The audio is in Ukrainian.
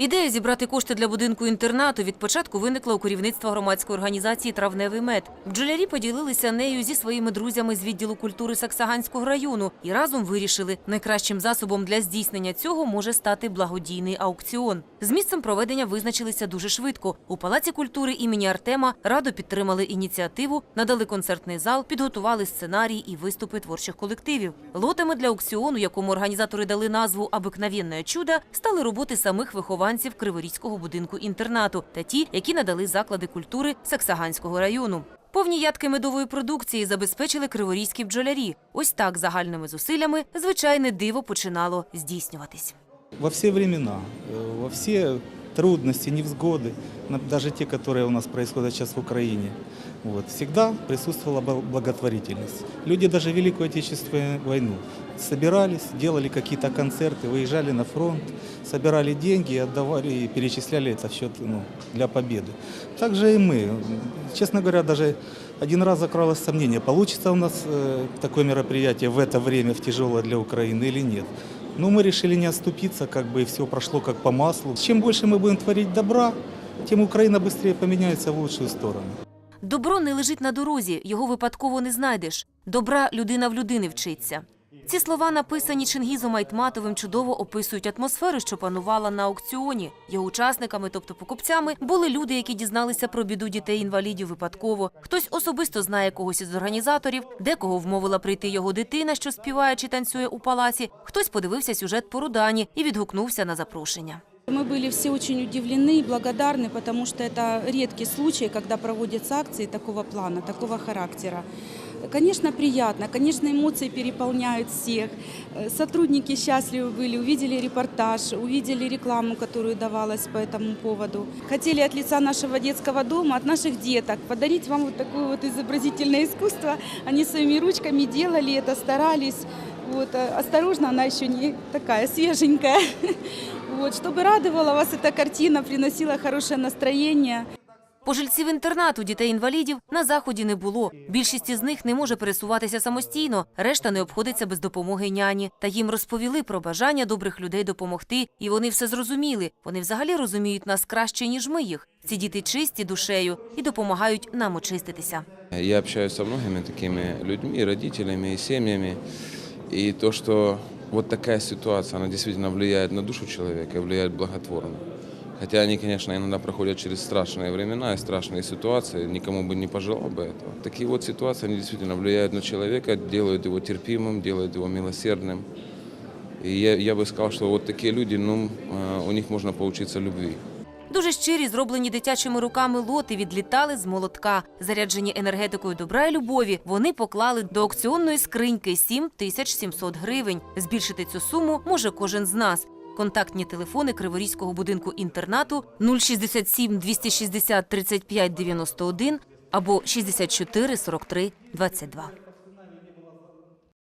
Ідея зібрати кошти для будинку інтернату від початку виникла у керівництва громадської організації Травневий мед. Бджолярі поділилися нею зі своїми друзями з відділу культури Саксаганського району і разом вирішили, найкращим засобом для здійснення цього може стати благодійний аукціон. З місцем проведення визначилися дуже швидко. У палаці культури імені Артема радо підтримали ініціативу, надали концертний зал, підготували сценарій і виступи творчих колективів. Лотами для аукціону, якому організатори дали назву «Обикновенне чудо», стали роботи самих вихованців Криворізького будинку інтернату та ті, які надали заклади культури Саксаганського району. Повні ядки медової продукції забезпечили криворізькі бджолярі. Ось так загальними зусиллями звичайне диво починало здійснюватись. Во все времена, э, во все трудности, невзгоды, даже те, которые у нас происходят сейчас в Украине, вот, всегда присутствовала бл- благотворительность. Люди даже Великую Отечественную войну собирались, делали какие-то концерты, выезжали на фронт, собирали деньги и отдавали, и перечисляли это в счет ну, для победы. Также и мы. Честно говоря, даже один раз закралось сомнение, получится у нас э, такое мероприятие в это время, в тяжелое для Украины или нет. Но мы решили не оступиться, как бы и все прошло как по маслу. Чем больше мы будем творить добра, тем Украина быстрее поменяется в лучшую сторону. Добро не лежить на дорозі, його випадково не знайдеш. Добра людина в людини вчиться. Ці слова, написані Чингізом Айтматовим, чудово описують атмосферу, що панувала на аукціоні. Його учасниками, тобто покупцями, були люди, які дізналися про біду дітей-інвалідів випадково. Хтось особисто знає когось із організаторів, декого вмовила прийти його дитина, що співає чи танцює у палаці. Хтось подивився сюжет по Рудані і відгукнувся на запрошення. Мы были все очень удивлены и благодарны, потому что это редкий случай, когда проводятся акции такого плана, такого характера. Конечно, приятно, конечно, эмоции переполняют всех. Э, Сотрудники счастливы были, увидели репортаж, увидели рекламу, которую давалась по этому поводу. Хотели от лица нашего детского дома, от наших деток подарить вам вот такое вот изобразительное искусство. Они своими ручками делали это, старались. Вот, э, осторожно, она еще не такая свеженькая. Вот, чтобы радовала вас эта картина, приносила хорошее настроение. Пожильців інтернату дітей-інвалідів на заході не було. Більшість із них не може пересуватися самостійно, решта не обходиться без допомоги няні. Та їм розповіли про бажання добрих людей допомогти, і вони все зрозуміли. Вони взагалі розуміють нас краще, ніж ми їх. Ці діти чисті душею і допомагають нам очиститися. Я общаюсь со многими такими людьми, родителями, и семьями. И то, что вот такая ситуация, она действительно влияет на душу человека влияет благотворно. Хотя они, конечно, иногда проходят через страшные времена и страшные ситуации, никому бы не пожелал бы этого. Такие вот ситуации, они действительно влияют на человека, делают его терпимым, делают его милосердным. И я, я бы сказал, что вот такие люди, ну, э, у них можно поучиться любви. Дуже щирі, зроблені дитячими руками лоти відлітали з молотка. Заряджені енергетикою добра і любові, вони поклали до аукціонної скриньки 7700 гривень. Збільшити цю суму може кожен з нас. Контактні телефони Криворізького будинку інтернату 067 260 35 91 або 64 43 22.